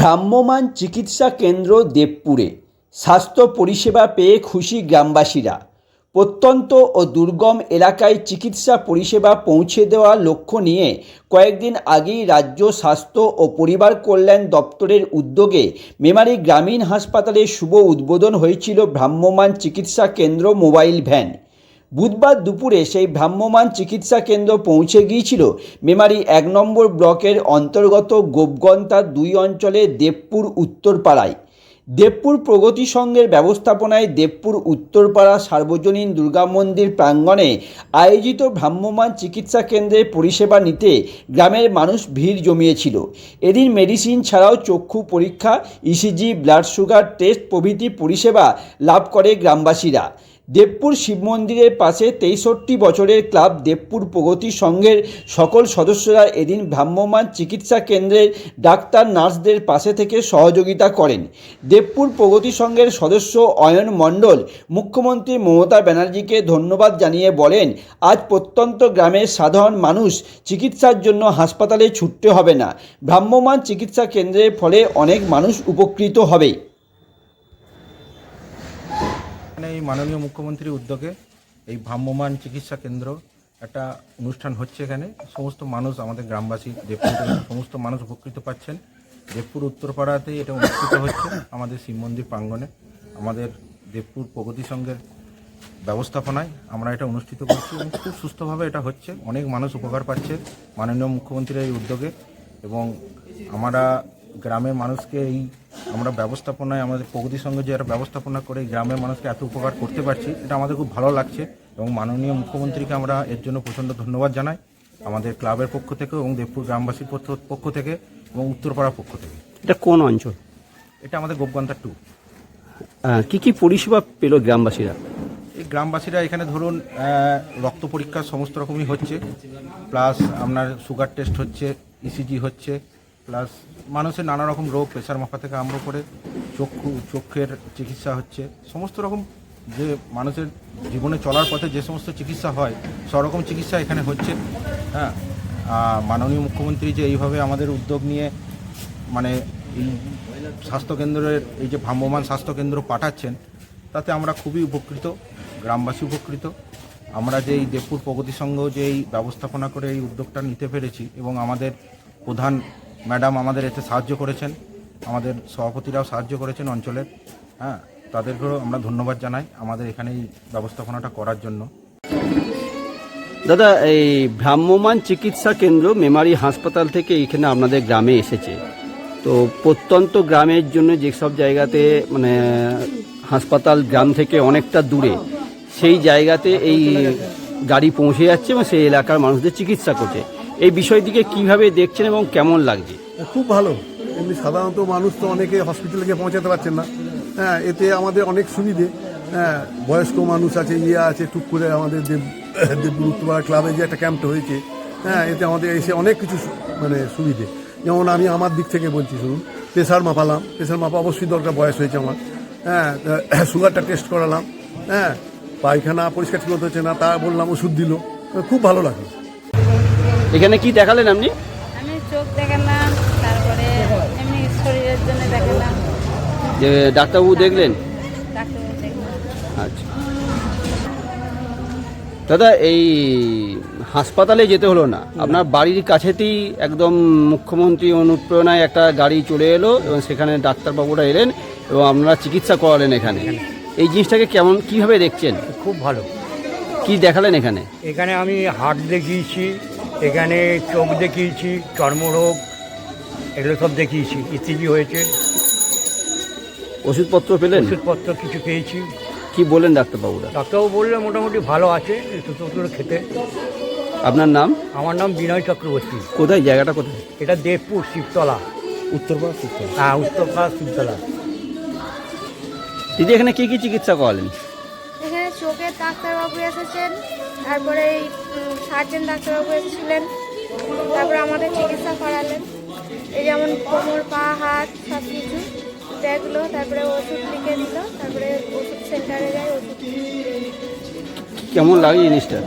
ভ্রাম্যমাণ চিকিৎসা কেন্দ্র দেবপুরে। স্বাস্থ্য পরিষেবা পেয়ে খুশি গ্রামবাসীরা। প্রত্যন্ত ও দুর্গম এলাকায় চিকিৎসা পরিষেবা পৌঁছে দেওয়ার লক্ষ্য নিয়ে কয়েকদিন আগেই রাজ্য স্বাস্থ্য ও পরিবার কল্যাণ দপ্তরের উদ্যোগে মেমারি গ্রামীণ হাসপাতালে শুভ উদ্বোধন হয়েছিল ভ্রাম্যমান চিকিৎসা কেন্দ্র মোবাইল ভ্যান। বুধবার দুপুরে সেই ভ্রাম্যমাণ চিকিৎসা কেন্দ্র পৌঁছে গিয়েছিল মেমারি এক নম্বর ব্লকের অন্তর্গত গোপগন্তা দুই অঞ্চলে দেবপুর উত্তরপাড়ায়। দেবপুর প্রগতি সংঘের ব্যবস্থাপনায় দেবপুর উত্তরপাড়া সার্বজনীন দুর্গা মন্দির প্রাঙ্গণে আয়োজিত ভ্রাম্যমাণ চিকিৎসা কেন্দ্রের পরিষেবা নিতে গ্রামের মানুষ ভিড় জমিয়েছিল। এদিন মেডিসিন ছাড়াও চক্ষু পরীক্ষা, ইসিজি, ব্লাড সুগার, টেস্ট প্রভৃতি পরিষেবা লাভ করে গ্রামবাসীরা। দেবপুর শিব মন্দিরের পাশে তেষট্টি বছরের ক্লাব দেবপুর প্রগতি সংঘের সকল সদস্যরা এদিন ভ্রাম্যমাণ চিকিৎসা কেন্দ্রের ডাক্তার নার্সদের পাশে থেকে সহযোগিতা করেন। দেবপুর প্রগতি সংঘের সদস্য অয়ন মণ্ডল, মুখ্যমন্ত্রী মমতা ব্যানার্জিকে ধন্যবাদ জানিয়ে বলেন, আজ প্রত্যন্ত গ্রামের সাধারণ মানুষ চিকিৎসার জন্য হাসপাতালে ছুটতে হবে না। ভ্রাম্যমাণ চিকিৎসা কেন্দ্রের ফলে অনেক মানুষ উপকৃত হবে এখানে এই মাননীয় মুখ্যমন্ত্রীর উদ্যোগে এই ভ্রাম্যমাণ চিকিৎসা কেন্দ্র একটা অনুষ্ঠান হচ্ছে এখানে। সমস্ত মানুষ, আমাদের গ্রামবাসী দেবপুর সমস্ত মানুষ উপকৃত পাচ্ছেন। দেবপুর উত্তরপাড়াতে এটা অনুষ্ঠিত হচ্ছে, আমাদের শিব মন্দির প্রাঙ্গণে। আমাদের দেবপুর প্রগতি সংঘের ব্যবস্থাপনায় আমরা এটা অনুষ্ঠিত করছি এবং খুব সুস্থভাবে এটা হচ্ছে। অনেক মানুষ উপকার পাচ্ছে মাননীয় মুখ্যমন্ত্রীর এই উদ্যোগে এবং আমরা গ্রামের মানুষকে এই আমরা ব্যবস্থাপনায় আমাদের প্রগতি সঙ্গে যে একটা ব্যবস্থাপনা করে গ্রামের মানুষকে এত উপকার করতে পারছি এটা আমাদের খুব ভালো লাগছে এবং মাননীয় মুখ্যমন্ত্রীকে আমরা এর জন্য প্রচণ্ড ধন্যবাদ জানাই আমাদের ক্লাবের পক্ষ থেকে এবং দেবপুর গ্রামবাসীর পক্ষ- থেকে এবং উত্তরপাড়ার পক্ষ থেকে। এটা কোন অঞ্চল? এটা আমাদের গোপগন্তা টু। কি কি পরিষেবা পেল গ্রামবাসীরা? এই গ্রামবাসীরা এখানে ধরুন রক্ত পরীক্ষা সমস্ত রকমই হচ্ছে প্লাস আপনার সুগার টেস্ট হচ্ছে ইসিজি হচ্ছে প্লাস মানুষের নানা রকম রোগ প্রেশার মাপা থেকে আরম্ভ করে চক্ষু চক্ষের চিকিৎসা হচ্ছে। সমস্ত রকম যে মানুষের জীবনে চলার পথে যে সমস্ত চিকিৎসা হয় সব রকম চিকিৎসা এখানে হচ্ছে। হ্যাঁ? মাননীয় মুখ্যমন্ত্রী যে এইভাবে আমাদের উদ্যোগ নিয়ে মানে এই স্বাস্থ্যকেন্দ্রের এই যে ভ্রাম্যমাণ স্বাস্থ্যকেন্দ্র পাঠাচ্ছেন, তাতে আমরা খুবই উপকৃত, গ্রামবাসী উপকৃত। আমরা যে এই দেবপুর প্রগতি সংঘ যে এই ব্যবস্থাপনা করে এই উদ্যোগটা নিতে পেরেছি এবং আমাদের প্রধান ম্যাডাম আমাদের এতে সাহায্য করেছেন। আমাদের সভাপতিরাও সাহায্য করেছেন অঞ্চলের। হ্যাঁ তাদেরকেও আমরা ধন্যবাদ জানাই আমাদের এখানে এই ব্যবস্থাপনাটা করার জন্য। দাদা, এই ভ্রাম্যমাণ চিকিৎসা কেন্দ্র মেমারি হাসপাতাল থেকে এখানে আপনাদের গ্রামে এসেছে। তো প্রত্যন্ত গ্রামের জন্য যেসব জায়গাতে মানে হাসপাতাল গ্রাম থেকে অনেকটা দূরে, সেই জায়গাতে এই গাড়ি পৌঁছে যাচ্ছে এবং সেই এলাকার মানুষদের চিকিৎসা করছে। এই বিষয়টিকে কীভাবে দেখছেন এবং কেমন লাগছে? খুব ভালো। এমনি সাধারণত মানুষ তো অনেকে হসপিটালে গিয়ে পৌঁছাতে পারছেন না। হ্যাঁ এতে আমাদের অনেক সুবিধে। হ্যাঁ বয়স্ক মানুষ আছে ইয়ে আছে, টুক করে আমাদের দেব দেবপুর উত্তরপাড়া ক্লাবে যে একটা ক্যাম্পটা হয়েছে। হ্যাঁ এতে আমাদের এসে অনেক কিছু মানে সুবিধে। যেমন আমি আমার দিক থেকে বলছি, শুনুন প্রেশার মাপালাম। প্রেশার মাপা অবশ্যই দরকার, বয়স হয়েছে আমার। হ্যাঁ সুগারটা টেস্ট করালাম। হ্যাঁ পায়খানা পরিষ্কার ঠিক হচ্ছে না, তা বললাম, ওষুধ দিল। খুব ভালো লাগে এখানে কি দেখালেন আপনি? আমি চোখ দেখালাম তারপরে এমনি শরীরের জন্য দেখালাম যে ডাক্তারবাবু দেখলেন? দেখলাম আচ্ছা। দাদা এই হাসপাতালে যেতে হলো না। আপনার বাড়ির কাছেতেই একদম মুখ্যমন্ত্রী অনুপ্রেরণায় একটা গাড়ি চলে এলো এবং সেখানে ডাক্তারবাবুরা এলেন এবং আপনারা চিকিৎসা করালেন এখানে। এই জিনিসটাকে কেমন কীভাবে দেখছেন? খুব ভালো। কি দেখালেন এখানে? এখানে আমি হার্ট দেখিয়েছি এখানে চোখ দেখিয়েছি চর্মরোগ এগুলো সব দেখিয়েছি ইসিজি হয়েছে। ওষুধপত্র পেলেন? ওষুধপত্র কিছু পেয়েছি। কি বলেন ডাক্তারবাবুরা? ডাক্তারবাবু বললে মোটামুটি ভালো আছে ওষুধপত্র খেতে। আপনার নাম? আমার নাম বিনয় চক্রবর্তী। কোথায় জায়গাটা কোথায়? এটা দেবপুর শিবতলা। উত্তরপাড়া সুস্থ হ্যাঁ উত্তরপাড়া শিবতলা। দিদি এখানে কী কী চিকিৎসা করালেন? ডাক্তারবাবু এসেছেন, তারপরে এই সার্জেন ডাক্তারবাবু এসেছিলেন, তারপরে আমাদের চিকিৎসা করালেন। এই যেমন কোমর, পা, হাত, সব কিছু, দেখল, তারপরে ওষুধ লিখে দিল, তারপরে ওষুধ সেন্টারে যায়, ওষুধ কেমন লাগে জিনিসটা?